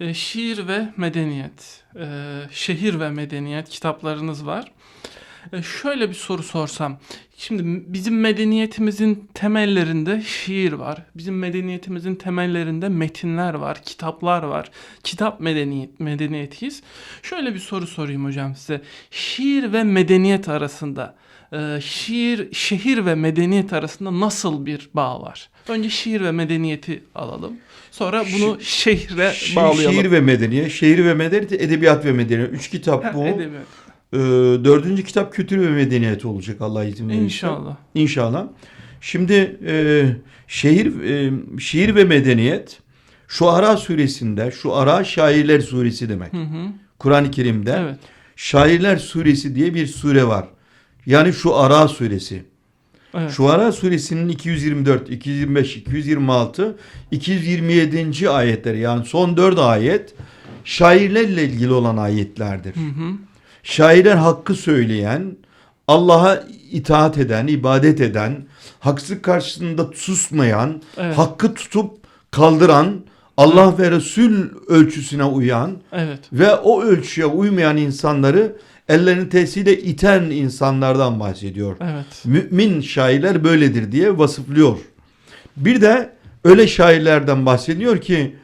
E, şiir ve medeniyet, e, şehir ve medeniyet kitaplarınız var. E, şöyle bir soru sorsam. Şimdi bizim medeniyetimizin temellerinde şiir var. Bizim medeniyetimizin temellerinde metinler var, kitaplar var. Kitap medeniyet, medeniyetiyiz. Şöyle bir soru sorayım hocam size. Şiir ve medeniyet arasında, e, şiir, şehir ve medeniyet arasında nasıl bir bağ var? Önce şiir ve medeniyeti alalım. Sonra bunu şehre Şi- bağlayalım. Şiir ve medeniyet, şehir ve medeniyet, edebiyat ve medeniyet. Üç kitap Ha, bu. edebiyat. Ee, dördüncü kitap kültür ve medeniyet olacak Allah izin verirse. İnşallah. İnşallah. Şimdi e, şehir, e, şiir ve medeniyet şu Ara suresinde, şu Ara şairler suresi demek. Hı hı. Kur'an-ı Kerim'de Evet. şairler suresi diye bir sure var. Yani şu Ara suresi. Evet. Şu Ara suresinin 224, 225, 226, 227. ayetleri yani son 4 ayet şairlerle ilgili olan ayetlerdir. Hı hı. Şairler hakkı söyleyen, Allah'a itaat eden, ibadet eden, haksızlık karşısında susmayan, Evet. hakkı tutup kaldıran, Allah ve Resul ölçüsüne uyan Evet. ve o ölçüye uymayan insanları ellerini tesiriyle iten insanlardan bahsediyor. Evet. Mümin şairler böyledir diye vasıflıyor. Bir de öyle şairlerden bahsediyor ki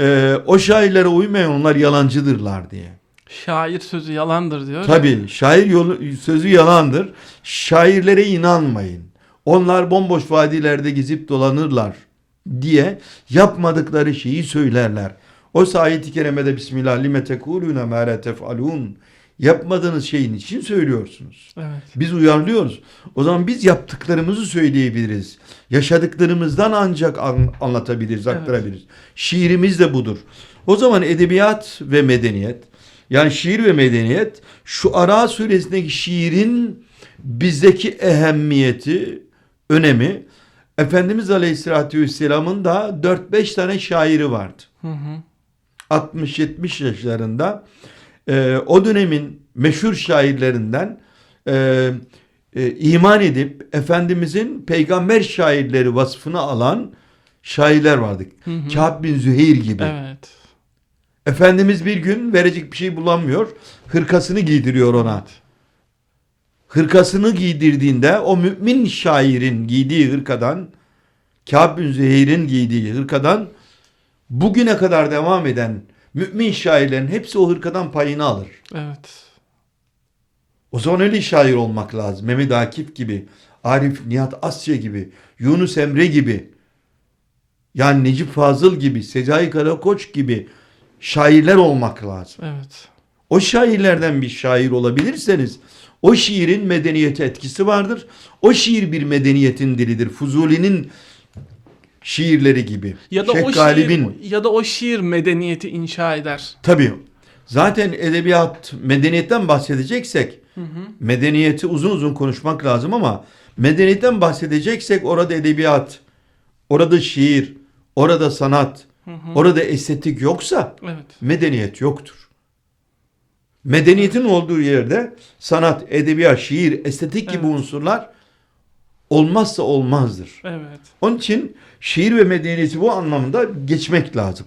e, o şairlere uymayan onlar yalancıdırlar diye. Şair sözü yalandır diyor. Tabii şair yolu, sözü yalandır. Şairlere inanmayın. Onlar bomboş vadilerde gezip dolanırlar diye yapmadıkları şeyi söylerler. O ayet-i kerimede Bismillah lime tekulune ma la tef'alun yapmadığınız şeyin için söylüyorsunuz. Evet. Biz uyarlıyoruz. O zaman biz yaptıklarımızı söyleyebiliriz. Yaşadıklarımızdan ancak an- anlatabiliriz, Evet. aktarabiliriz. Şiirimiz de budur. O zaman edebiyat ve medeniyet, yani şiir ve medeniyet, şu Ara suresindeki şiirin bizdeki ehemmiyeti, önemi, Efendimiz Aleyhisselatü Vesselam'ın da 4-5 tane şairi vardı. Hı hı. 60-70 yaşlarında e, o dönemin meşhur şairlerinden e, e, iman edip Efendimizin peygamber şairleri vasfını alan şairler vardı. Hı hı. Kâb bin Züheyr gibi. Evet. Efendimiz bir gün verecek bir şey bulamıyor. Hırkasını giydiriyor ona. Hırkasını giydirdiğinde o mümin şairin giydiği hırkadan Kâb bin Züheyr'in giydiği hırkadan bugüne kadar devam eden mümin şairlerin hepsi o hırkadan payını alır. Evet. O zaman öyle şair olmak lazım. Mehmet Akif gibi, Arif Nihat Asya gibi, Yunus Emre gibi, yani Necip Fazıl gibi, Sezai Karakoç gibi şairler olmak lazım. Evet. O şairlerden bir şair olabilirseniz o şiirin medeniyete etkisi vardır. O şiir bir medeniyetin dilidir. Fuzuli'nin şiirleri gibi. Ya da Şeyh o Galip'in şiir ya da o şiir medeniyeti inşa eder. tabii zaten edebiyat medeniyetten bahsedeceksek Hı hı. medeniyeti uzun uzun konuşmak lazım ama medeniyetten bahsedeceksek orada edebiyat, orada şiir, orada sanat, Hı hı. orada estetik yoksa Evet. medeniyet yoktur. Medeniyetin olduğu yerde sanat, edebiyat, şiir, estetik gibi Evet. unsurlar olmazsa olmazdır. Evet. Onun için şiir ve medeniyeti bu anlamda geçmek lazım.